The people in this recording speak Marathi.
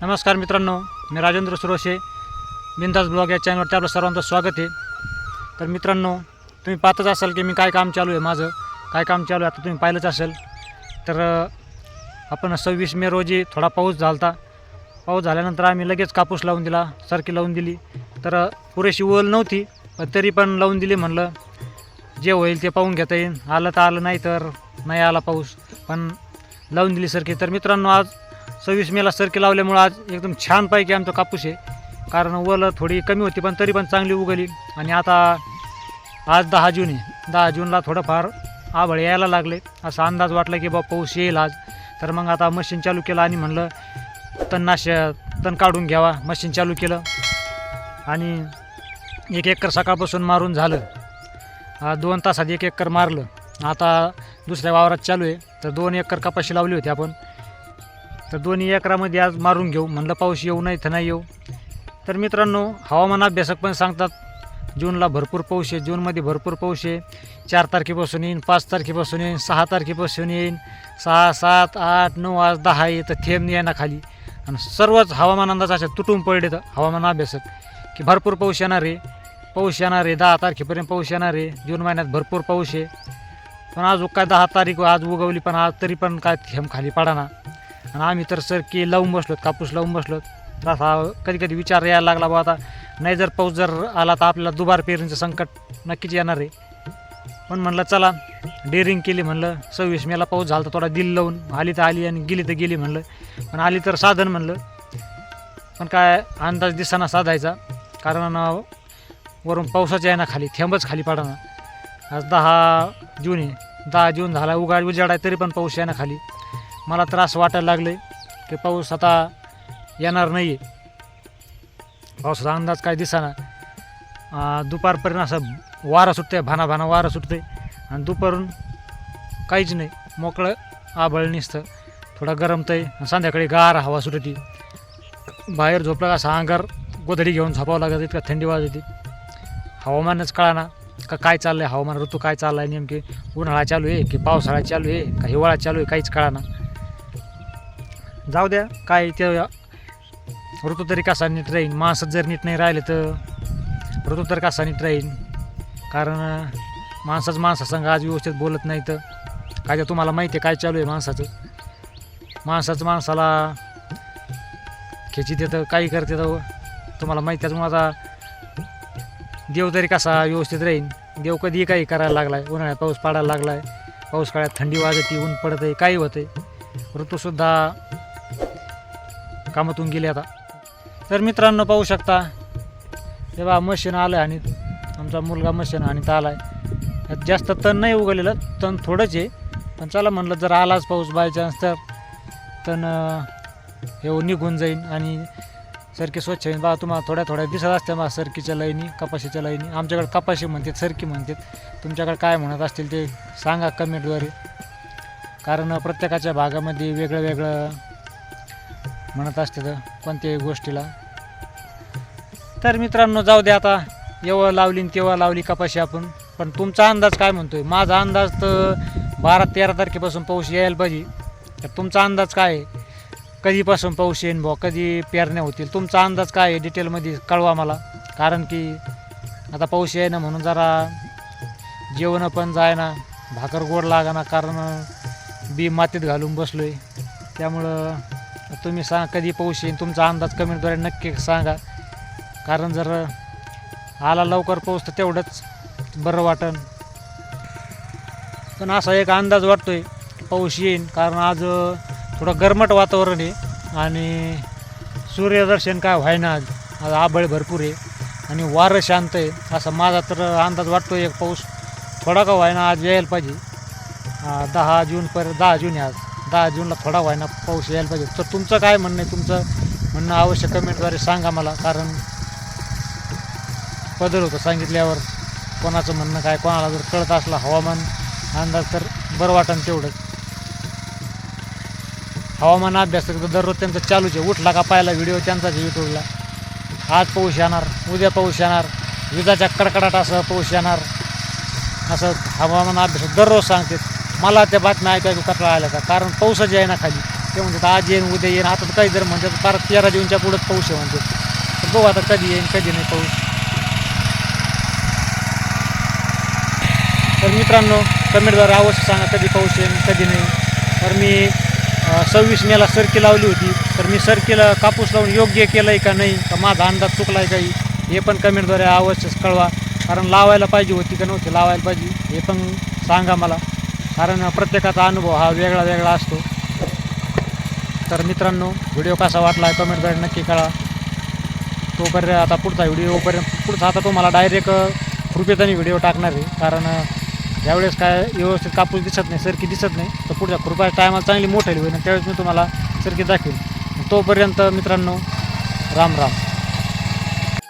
नमस्कार मित्रांनो मी राजेंद्र सुरोशे बिंदास ब्लॉग या चॅनलवरती आपलं सर्वांचं स्वागत आहे. तर मित्रांनो तुम्ही पाहतच असाल की मी काय काम चालू आहे माझं. काय काम चालू आहे आता तुम्ही पाहिलंच असेल. तर आपण सव्वीस मे रोजी थोडा पाऊस झाला पाऊस झाल्यानंतर आम्ही लगेच कापूस लावून दिला सरकी लावून दिली. तर पुरेशी ओल नव्हती पण तरी पण लावून दिली म्हणलं. जे होईल ते पाहून घेता येईल. आलं तर आलं नाही तर नाही आला पाऊस. पण लावून दिली सरकी. तर मित्रांनो आज सव्वीस मेला सरकी लावल्यामुळं आज एकदम छानपैकी आमचा कापूस आहे. कारण ओलं थोडी कमी होती पण तरी पण चांगली उगली. आणि आता आज दहा जून आहे. दहा जूनला थोडंफार आभळ यायला लागले. असा अंदाज वाटला की बा पाऊस येईल आज. तर मग आता मशीन चालू केलं आणि म्हणलं तणनाश तण काढून घ्यावा. मशीन चालू केलं. आणि एक एकर सकाळपासून मारून झालं. दोन तासात एक एकर मारलं. आता दुसऱ्या वावरात चालू आहे. तर दोन एकर कपाशी लावली होती आपण. तर दोन्ही एकरामध्ये आज मारून घेऊ. म्हणलं पाऊस येऊ नाही तर नाही येऊ. तर मित्रांनो हवामान अभ्यासक पण सांगतात जूनला भरपूर पाऊस आहे. जूनमध्ये भरपूर पाऊस आहे. चार तारखेपासून येईन पाच तारखेपासून येईन सहा तारखेपासून येईन. सहा सात आठ नऊ आज दहा आहे तर थेंब येणार खाली. आणि सर्वच हवामान अंदाज असे तुटून पडले तर हवामान अभ्यासक की भरपूर पाऊस येणार आहे. पाऊस येणार आहे दहा तारखेपर्यंत पाऊस येणार आहे. जून महिन्यात भरपूर पाऊस आहे. पण आज काय दहा तारीख आज उगवली पण आज तरी पण काय थेंब खाली पडाना आणि आम्ही तर सर की लावून बसलोत कापूस लावून बसलोत. तर असा कधी कधी विचार यायला लागला बा आता. नाही जर पाऊस जर आला तर आपल्याला दुबार पेरणीचं संकट नक्कीच येणार आहे. पण म्हणलं चला डेअरिंग केली म्हणलं सव्वीस मेला पाऊस झाला तर थोडा दिल लावून. आली तर आली आणि गेली तर गेली म्हणलं. पण आली तर साधन म्हणलं. पण काय अंदाज दिसाना साधायचा. कारण वरून पावसाच्या आहे ना खाली थेंबच खाली पडाना. आज दहा जून आहे. दहा जून झाला उगाड उजाड आहे तरी पण पाऊस आहे ना खाली. मला त्रास वाटायला लागले की पाऊस आता येणार नाही आहे पावसाचा अंदाज काय दिसाना. दुपारपर्यंत असं वारा सुटते भाना भाना वारा सुटते आणि दुपारून काहीच नाही. मोकळं आबळ निसतं. थोडं गरमतं आहे संध्याकाळी गार हवा सुटती. बाहेर झोपला का अंगार गोधडी घेऊन झोपावं लागत इतका थंडी वाजते हवामानच कळाना का काय चाललं आहे हवामान ऋतू काय चालला आहे नेमके? उन्हाळा चालू आहे की पावसाळा चालू आहे? का हिवाळा चालू आहे? काहीच कळाना. जाऊ द्या काय ते ऋतू तरी कसा नीट राहीन माणसं जर नीट नाही राहिले तर ऋतू तर कसा नीट राहीन? कारण माणसाच माणसासंग आज व्यवस्थित बोलत नाही तर काय तुम्हाला माहिती आहे काय चालू आहे माणसाचं? माणसाचं माणसाला खेची देतं काही करते तर तुम्हाला माहिती आहे तुम्हाला देव तरी कसा व्यवस्थित राहीन? देव कधीही काही करायला लागला आहे उन्हाळ्यात पाऊस पाडायला लागला आहे पाऊस काळ्यात थंडी वाजते ऊन पडत आहे काही होतं आहे ऋतूसुद्धा कामातून गेले आता. तर मित्रांनो पाहू शकता तेव्हा मशीन आलं आणि आमचा मुलगा मशीन आणि तर आला आहे जास्त तण नाही उगवलेलं तण थोडंच आहे. पण चला म्हणलं जर आलाच पाऊस बाय चान्स तर. तण हे निघून जाईन आणि सरकी स्वच्छ होईल बा तुम्हाला थोड्या थोड्या दिसत असते बा सरकीच्या लाईनी कपाशीच्या लाईनी. आमच्याकडे कपाशी म्हणतात सरकी म्हणतात. तुमच्याकडे काय म्हणत असतील ते सांगा कमेंटद्वारे. कारण प्रत्येकाच्या भागामध्ये वेगळं वेगळं म्हणत असते तर कोणत्याही गोष्टीला. तर मित्रांनो जाऊ दे आता. एवढं लावली न तेव्हा लावली कपाशी आपण. पण तुमचा अंदाज काय म्हणतोय? माझा अंदाज तर बारा तेरा तारखेपासून पाऊस यायला पाहिजे. तर तुमचा अंदाज काय आहे? कधीपासून पाऊस येईन बुवा? कधी पेरण्या होतील? तुमचा अंदाज काय आहे? डिटेलमध्ये कळवा मला. कारण की आता पाऊस येईना म्हणून जरा जेवण पण जायना. भाकर गोड लागाना कारण बी मातीत घालून बसलो आहे त्यामुळं तुम्ही सांगा कधी पाऊस येईल तुमचा अंदाज कमेंटद्वारे नक्की सांगा. कारण जर आला लवकर पाऊस तर तेवढंच बरं वाटन. पण असा एक अंदाज वाटतोय पाऊस येईन. कारण आज थोडं गरमट वातावरण आहे आणि सूर्यदर्शन काय व्हायना आज. आज आबळ भरपूर आहे आणि वारं शांत आहे. असा माझा तर अंदाज वाटतो एक पाऊस थोडा का व्हायना आज यायला पाहिजे. दहा जूनपर्यंत दहा जून आहे आज. दहा जूनला थोडा व्हायना पाऊस यायला पाहिजे. तर तुमचं काय म्हणणं आहे? तुमचं म्हणणं आवश्यक कमेंटद्वारे सांगा मला कारण बदल होतं सांगितल्यावर कोणाचं म्हणणं काय कोणाला जर कळत असला हवामान अंदाज तर बरं वाटन तेवढंच. हवामान अभ्यास तर दररोज त्यांचं चालूच आहे. उठला का पाहिला व्हिडिओ त्यांचाच आहे यूट्यूबला आज पाऊस येणार उद्या पाऊस येणार विजाच्या कडकडाटासह असं पाऊस येणार. असं हवामान अभ्यास दररोज सांगते मला त्या बातम्या ऐकायचं कटळा आल्या का? कारण पाऊसच आहे ना खाली. ते म्हणतात आज येईन उद्या येईन. आता काही जर म्हणतात फार तेरा जूनच्या पुढंच पाऊस आहे म्हणतात. तर बघू आता कधी येईन कधी नाही पाऊस. तर मित्रांनो कमेंटद्वारे अवश्य सांगा कधी पाऊस येईन कधी नाही. तर मी सव्वीस मेला सरकी लावली होती. तर मी सरकीला कापूस लावून योग्य केलं आहे का नाही का माझा अंदाज चुकला आहे काही हे पण कमेंटद्वारे अवश्य कळवा. कारण लावायला पाहिजे होती का नव्हती लावायला पाहिजे हे पण सांगा मला. कारण प्रत्येकाचा अनुभव हा वेगळा वेगळा असतो. तर मित्रांनो व्हिडिओ कसा वाटला कमेंटद्वारे नक्की कळा तोपर्यंत आता पुढचा व्हिडिओपर्यंत पुढचा आता तुम्हाला डायरेक्ट कृपयेतानी व्हिडिओ टाकणार आहे. कारण ज्यावेळेस यावेळेस काय व्यवस्थित कापूस दिसत नाही सरकी दिसत नाही तर पुढच्या कृपा टायमाला चांगली मोठेली होईल त्यावेळेस मी तुम्हाला सरकी दाखवेन तोपर्यंत मित्रांनो राम राम.